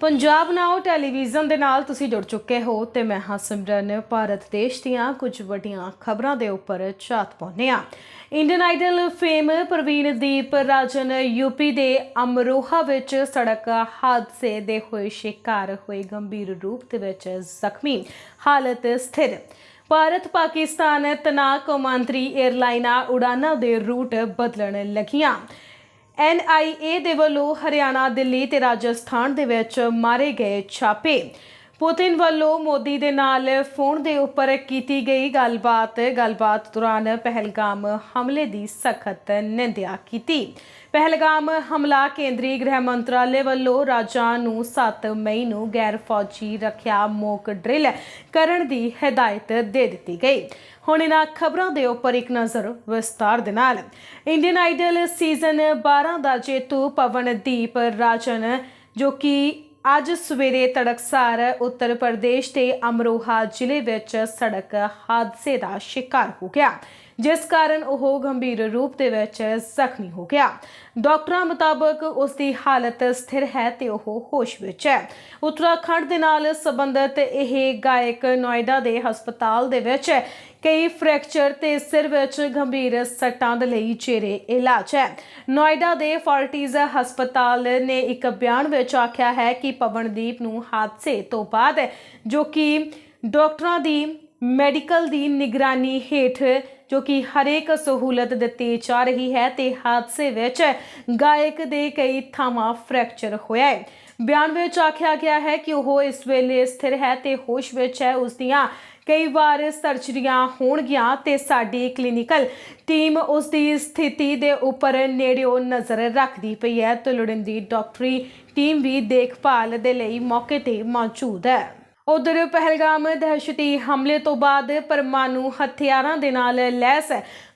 ਪੰਜਾਬ ਨਾਓ television ਦੇ ਨਾਲ ਤੁਸੀਂ ਜੁੜ ਚੁੱਕੇ ਹੋ ਤੇ ਮੈਂ ਹਾਂ ਸਿਮਰਨ। ਭਾਰਤ ਦੇਸ਼ ਦੀਆਂ ਕੁਝ ਵੱਡੀਆਂ ਖਬਰਾਂ ਦੇ ਉੱਪਰ ਝਾਤ ਪਾਉਂਦੇ ਹਾਂ। Indian Idol fame Parveendeep Rajan UP ਦੇ ਅਮਰੋਹਾ ਵਿੱਚ ਸੜਕ ਹਾਦਸੇ ਦੇ ਹੋਏ ਸ਼ਿਕਾਰ ਹੋਏ ਗੰਭੀਰ ਰੂਪ ਦੇ ਵਿੱਚ ਜ਼ਖਮੀ। ਹਾਲਤ ਸਥਿਰ। ਭਾਰਤ ਪਾਕਿਸਤਾਨ ਤਣਾਅ ਕੌਮਾਂਤਰੀ 에ਅਰਲਾਈਨਾਂ ਉਡਾਨਾਂ ਦੇ ਰੂਟ ਬਦਲਣ ਲੱਗੀਆਂ। ਐਨਆਈਏ ਦੇ ਵੱਲੋਂ ਹਰਿਆਣਾ ਦਿੱਲੀ ਤੇ ਰਾਜਸਥਾਨ ਦੇ ਵਿੱਚ ਮਾਰੇ ਗਏ ਛਾਪੇ। ਪੁਤਿਨ ਵੱਲੋਂ ਮੋਦੀ ਦੇ ਨਾਲ ਫੋਨ ਦੇ ਉੱਪਰ ਕੀਤੀ ਗਈ ਗੱਲਬਾਤ। ਗੱਲਬਾਤ ਦੌਰਾਨ ਪਹਿਲਗਾਮ ਹਮਲੇ ਦੀ ਸਖਤ ਨਿੰਦਿਆ ਕੀਤੀ। ਪਹਿਲਗਾਮ ਹਮਲਾ ਕੇਂਦਰੀ ਗ੍ਰਹਿ ਮੰਤਰਾਲੇ ਵੱਲੋਂ ਰਾਜਾਂ ਨੂੰ 7 ਮਈ ਨੂੰ ਗੈਰ ਫੌਜੀ ਰੱਖਿਆ ਮੋਕ ਡਰਿਲ ਕਰਨ ਦੀ ਹਦਾਇਤ ਦੇ ਦਿੱਤੀ ਗਈ। ਹੁਣ ਇਹਨਾਂ ਖਬਰਾਂ ਦੇ ਉੱਪਰ ਇੱਕ ਨਜ਼ਰ ਵਿਸਤਾਰ ਦੇ ਨਾਲ। ਇੰਡੀਅਨ ਆਈਡਲ ਸੀਜ਼ਨ 12 ਦਾ ਜੇਤੂ ਪਵਨਦੀਪ ਰਾਜਨ, ਜੋ ਕਿ ਅੱਜ ਸਵੇਰੇ ਤੜਕਸਾਰ ਉੱਤਰ ਪ੍ਰਦੇਸ਼ ਦੇ ਅਮਰੋਹਾ ਜ਼ਿਲ੍ਹੇ ਵਿੱਚ ਸੜਕ ਹਾਦਸੇ ਦਾ ਸ਼ਿਕਾਰ ਹੋ ਗਿਆ। ਜਿਸ ਕਾਰਨ ਉਹ ਗੰਭੀਰ ਰੂਪ ਦੇ ਵਿੱਚ ਜ਼ਖਮੀ ਹੋ ਗਿਆ। ਡਾਕਟਰਾਂ ਮੁਤਾਬਕ ਉਸ ਦੀ ਹਾਲਤ ਸਥਿਰ ਹੈ ਤੇ ਉਹ ਹੋਸ਼ ਵਿੱਚ ਹੈ। ਉੱਤਰਾਖੰਡ ਦੇ ਨਾਲ ਸੰਬੰਧਿਤ ਇਹ ਗਾਇਕ ਨੋਇਡਾ ਦੇ ਹਸਪਤਾਲ ਦੇ ਵਿੱਚ ਕਈ ਫ੍ਰੈਕਚਰ ਤੇ ਸਿਰ ਵਿੱਚ ਗੰਭੀਰ ਸੱਟਾਂ ਦੇ ਲਈ ਚਿਹਰੇ ਇਲਾਜ ਹੈ। ਨੋਇਡਾ ਦੇ ਫਾਰਟੀਜ਼ ਹਸਪਤਾਲ ਨੇ ਇੱਕ ਬਿਆਨ ਵਿੱਚ ਆਖਿਆ ਹੈ ਕਿ ਪਵਨਦੀਪ ਨੂੰ ਹਾਦਸੇ ਤੋਂ ਬਾਅਦ ਜੋ ਕਿ ਡਾਕਟਰਾਂ ਦੀ ਮੈਡੀਕਲ ਦੀ ਨਿਗਰਾਨੀ ਹੇਠ ਜੋ ਕਿ ਹਰੇਕ ਸਹੂਲਤ ਦਿੱਤੀ ਜਾ ਰਹੀ ਹੈ ਤੇ ਹਾਦਸੇ ਵਿੱਚ ਗਾਇਕ ਦੇ ਕਈ ਥਾਵਾਂ ਫ੍ਰੈਕਚਰ ਹੋਇਆ ਹੈ। ਬਿਆਨ ਵਿੱਚ ਆਖਿਆ ਗਿਆ ਹੈ ਕਿ ਉਹ ਇਸ ਵੇਲੇ ਸਥਿਰ ਹੈ ਤੇ ਹੋਸ਼ ਵਿੱਚ ਹੈ। ਉਸ ਦੀਆਂ ਕਈ ਵਾਰ ਸਰਜਰੀਆਂ ਹੋਣਗੀਆਂ ਤੇ ਸਾਡੀ ਕਲੀਨਿਕਲ ਟੀਮ ਉਸ ਦੀ ਸਥਿਤੀ ਦੇ ਉੱਪਰ ਨੇੜਿਓਂ ਨਜ਼ਰ ਰੱਖਦੀ ਪਈ ਹੈ। ਤੇ ਲੋੜੀਂਦੀ ਡਾਕਟਰੀ ਟੀਮ ਵੀ ਦੇਖਭਾਲ ਦੇ ਲਈ ਮੌਕੇ ਤੇ ਮੌਜੂਦ ਹੈ। ਉਧਰ ਪਹਿਲਗਾਮ ਦਹਿਸ਼ਤੀ ਹਮਲੇ ਤੋਂ ਬਾਅਦ ਪਰਮਾਣੂ ਹਥਿਆਰਾਂ ਦੇ ਨਾਲ ਲੈਸ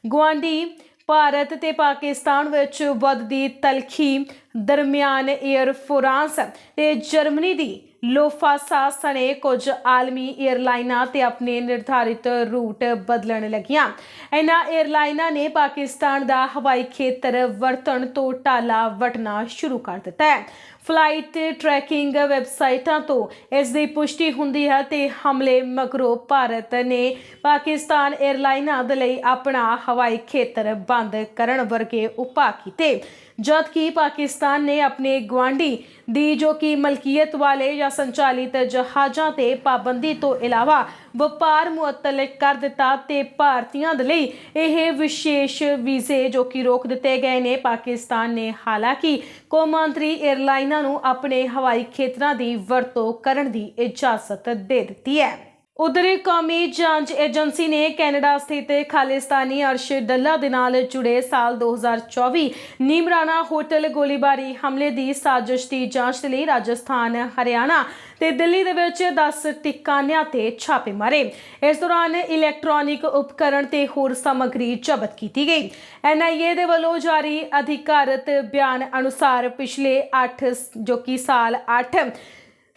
ਗਵਾਂਡੀ ਭਾਰਤ ਤੇ ਪਾਕਿਸਤਾਨ ਵਿੱਚ ਵੱਧਦੀ ਤਲਖੀ ਦਰਮਿਆਨ 에ਅਰ ਫਰਾਂਸ ਤੇ ਜਰਮਨੀ ਦੀ ਲੋਫਾਸਾ ਸਣੇ ਕੁਝ ਆਲਮੀ 에ਅਰਲਾਈਨਾਂ ਤੇ ਆਪਣੇ ਨਿਰਧਾਰਿਤ ਰੂਟ ਬਦਲਣ ਲੱਗੀਆਂ। ਇਹਨਾਂ 에ਅਰਲਾਈਨਾਂ ਨੇ ਪਾਕਿਸਤਾਨ ਦਾ ਹਵਾਈ ਖੇਤਰ ਵਰਤਣ ਤੋਂ ਟਾਲਾ ਵਟਣਾ ਸ਼ੁਰੂ ਕਰ ਦਿੱਤਾ ਹੈ। ਫਲਾਈਟ ਟਰੈਕਿੰਗ ਵੈਬਸਾਈਟਾਂ ਤੋਂ ਇਸ ਦੀ ਪੁਸ਼ਟੀ ਹੁੰਦੀ ਹੈ ਤੇ ਹਮਲੇ ਮਗਰੋਂ ਭਾਰਤ ਨੇ ਪਾਕਿਸਤਾਨ 에ਅਰਲਾਈਨਾਂ ਦੇ ਲਈ ਆਪਣਾ ਹਵਾਈ ਖੇਤਰ ਬੰਦ ਕਰਨ ਵਰਗੇ ਉਪਾਅ ਕੀਤੇ। ਜਦਕਿ ਪਾਕਿਸਤਾਨ ਨੇ ਆਪਣੇ ਗਵਾਂਢੀ ਦੀ ਜੋ ਕਿ ਮਲਕੀਅਤ ਵਾਲੇ ਜਾਂ ਸੰਚਾਲਿਤ ਜਹਾਜ਼ਾਂ ਤੇ ਪਾਬੰਦੀ ਤੋਂ ਇਲਾਵਾ ਵਪਾਰ ਮੁਅੱਤਲ ਕਰ ਦਿੱਤਾ ਤੇ ਭਾਰਤੀਆਂ ਦੇ ਲਈ ਇਹ ਵਿਸ਼ੇਸ਼ ਵੀਜ਼ੇ ਜੋ ਕਿ ਰੋਕ ਦਿੱਤੇ ਗਏ ਨੇ, ਪਾਕਿਸਤਾਨ ਨੇ ਹਾਲਾਂਕਿ ਕੌਮਾਂਤਰੀ 에ਅਰਲਾਈਨਾਂ ਨੂੰ ਆਪਣੇ ਹਵਾਈ ਖੇਤਰਾਂ ਦੀ ਵਰਤੋਂ ਕਰਨ ਦੀ ਇਜਾਜ਼ਤ ਦੇ ਦਿੱਤੀ ਹੈ। ਉਧਰ ਕੌਮੀ ਜਾਂਚ ਏਜੰਸੀ ਨੇ ਕੈਨੇਡਾ ਸਥਿਤ ਖਾਲਿਸਤਾਨੀ ਅਰਸ਼ ਡੱਲਾ ਦੇ ਨਾਲ ਜੁੜੇ ਸਾਲ 2024 ਨੀਮਰਾਣਾ ਹੋਟਲ ਗੋਲੀਬਾਰੀ ਹਮਲੇ ਦੀ ਸਾਜ਼ਿਸ਼ ਦੀ ਜਾਂਚ ਲਈ ਰਾਜਸਥਾਨ, ਹਰਿਆਣਾ ਤੇ ਦਿੱਲੀ ਦੇ ਵਿੱਚ 10 ਟਿਕਾਣਿਆਂ ਤੇ ਛਾਪੇ ਮਾਰੇ। ਇਸ ਦੌਰਾਨ ਇਲੈਕਟ੍ਰੋਨਿਕ ਉਪਕਰਣ ਤੇ ਹੋਰ ਸਮੱਗਰੀ ਜ਼ਬਤ ਕੀਤੀ ਗਈ। ਐਨਆਈਏ ਦੇ ਵੱਲੋਂ ਜਾਰੀ ਅਧਿਕਾਰਤ ਬਿਆਨ ਅਨੁਸਾਰ ਪਿਛਲੇ 8 ਜੋ ਕਿ ਸਾਲ 8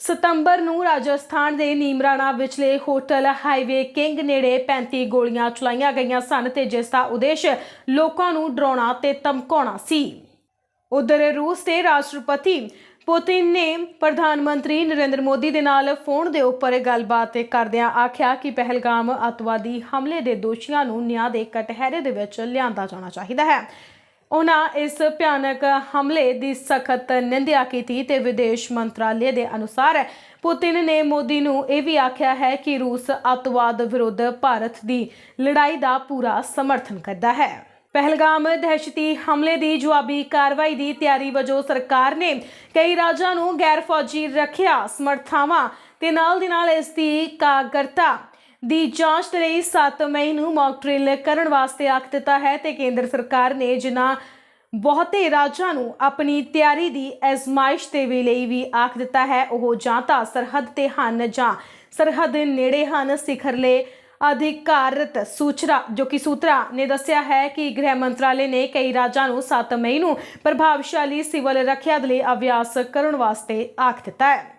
ਸਤੰਬਰ ਨੂੰ ਰਾਜਸਥਾਨ ਦੇ ਨੀਮਰਾਣਾ ਵਿਚਲੇ ਹੋਟਲ ਹਾਈਵੇ ਕਿੰਗ ਨੇੜੇ 35 ਗੋਲੀਆਂ ਚਲਾਈਆਂ ਗਈਆਂ ਸਨ ਤੇ ਜਿਸ ਦਾ ਉਦੇਸ਼ ਲੋਕਾਂ ਨੂੰ ਡਰਾਉਣਾ ਤੇ ਧਮਕਾਉਣਾ ਸੀ। ਉਧਰ ਰੂਸ ਦੇ ਰਾਸ਼ਟਰਪਤੀ ਪੁਤਿਨ ਨੇ ਪ੍ਰਧਾਨ ਮੰਤਰੀ ਨਰਿੰਦਰ ਮੋਦੀ ਦੇ ਨਾਲ ਫੋਨ ਦੇ ਉੱਪਰ ਗੱਲਬਾਤ ਕਰਦਿਆਂ ਆਖਿਆ ਕਿ ਪਹਿਲਗਾਮ ਅਤਵਾਦੀ ਹਮਲੇ ਦੇ ਦੋਸ਼ੀਆਂ ਨੂੰ ਨਿਆਂ ਦੇ ਕਟਹਿਰੇ ਦੇ ਵਿੱਚ ਲਿਆਂਦਾ ਜਾਣਾ ਚਾਹੀਦਾ ਹੈ। ਉਹਨਾਂ ਇਸ ਭਿਆਨਕ ਹਮਲੇ ਦੀ ਸਖਤ ਨਿੰਦਿਆ ਕੀਤੀ ਤੇ ਵਿਦੇਸ਼ ਮੰਤਰਾਲੇ ਦੇ ਅਨੁਸਾਰ ਪੁਤਿਨ ਨੇ ਮੋਦੀ ਨੂੰ ਇਹ ਵੀ ਆਖਿਆ ਹੈ ਕਿ ਰੂਸ ਅਤਵਾਦ ਵਿਰੁੱਧ ਭਾਰਤ ਦੀ ਲੜਾਈ ਦਾ ਪੂਰਾ ਸਮਰਥਨ ਕਰਦਾ ਹੈ। ਪਹਿਲਗਾਮ ਦਹਿਸ਼ਤੀ ਹਮਲੇ ਦੀ ਜਵਾਬੀ ਕਾਰਵਾਈ ਦੀ ਤਿਆਰੀ ਵਜੋਂ ਸਰਕਾਰ ਨੇ ਕਈ ਰਾਜਾਂ ਨੂੰ ਗੈਰ ਫੌਜੀ ਰੱਖਿਆ ਸਮਰਥਾਵਾਂ ਤੇ ਨਾਲ ਦੀ ਨਾਲ ਇਸ ਦੀ ਕਾਗਰਤਾ ਦੀ ਜਾਂਚ ਦੇ ਲਈ 7 ਮਈ ਨੂੰ ਮੌਕ ਡਰਿਲ ਕਰਨ ਵਾਸਤੇ ਆਖ ਦਿੱਤਾ ਹੈ ਤੇ ਕੇਂਦਰ ਸਰਕਾਰ ਨੇ ਜਿਨ੍ਹਾਂ ਬਹੁਤੇ ਰਾਜਾਂ ਨੂੰ ਆਪਣੀ ਤਿਆਰੀ ਦੀ ਅਜ਼ਮਾਇਸ਼ ਦੇ ਲਈ ਵੀ ਆਖ ਦਿੱਤਾ ਹੈ, ਉਹ ਜਾਂ ਤਾਂ ਸਰਹੱਦ ਤੇ ਹਨ ਜਾਂ ਸਰਹੱਦ ਨੇੜੇ ਹਨ, ਸਿਖਰਲੇ ਅਧਿਕਾਰਤ ਸੂਚਨਾ, ਜੋ ਕਿ ਸੂਤਰਾ ਨੇ ਦੱਸਿਆ ਹੈ ਕਿ ਗ੍ਰਹਿ ਮੰਤਰਾਲੇ ਨੇ ਕਈ ਰਾਜਾਂ ਨੂੰ 7 ਮਈ ਨੂੰ ਪ੍ਰਭਾਵਸ਼ਾਲੀ ਸਿਵਲ ਰੱਖਿਆ ਦੇ ਲਈ ਅਭਿਆਸ ਕਰਨ ਵਾਸਤੇ ਆਖ ਦਿੱਤਾ ਹੈ।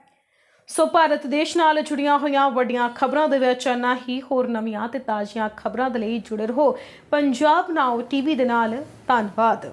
ਸੋ ਭਾਰਤ ਦੇਸ਼ ਨਾਲ ਜੁੜੀਆਂ ਹੋਈਆਂ ਵੱਡੀਆਂ ਖਬਰਾਂ ਦੇ ਵਿੱਚ ਨਾ ਹੀ, ਹੋਰ ਨਵੀਆਂ ਤੇ ਤਾਜ਼ੀਆਂ ਖਬਰਾਂ ਦੇ ਲਈ ਜੁੜੇ ਰਹੋ। ਪੰਜਾਬ ਨਾਓ ਟੀਵੀ ਦੇ ਨਾਲ, ਧੰਨਵਾਦ।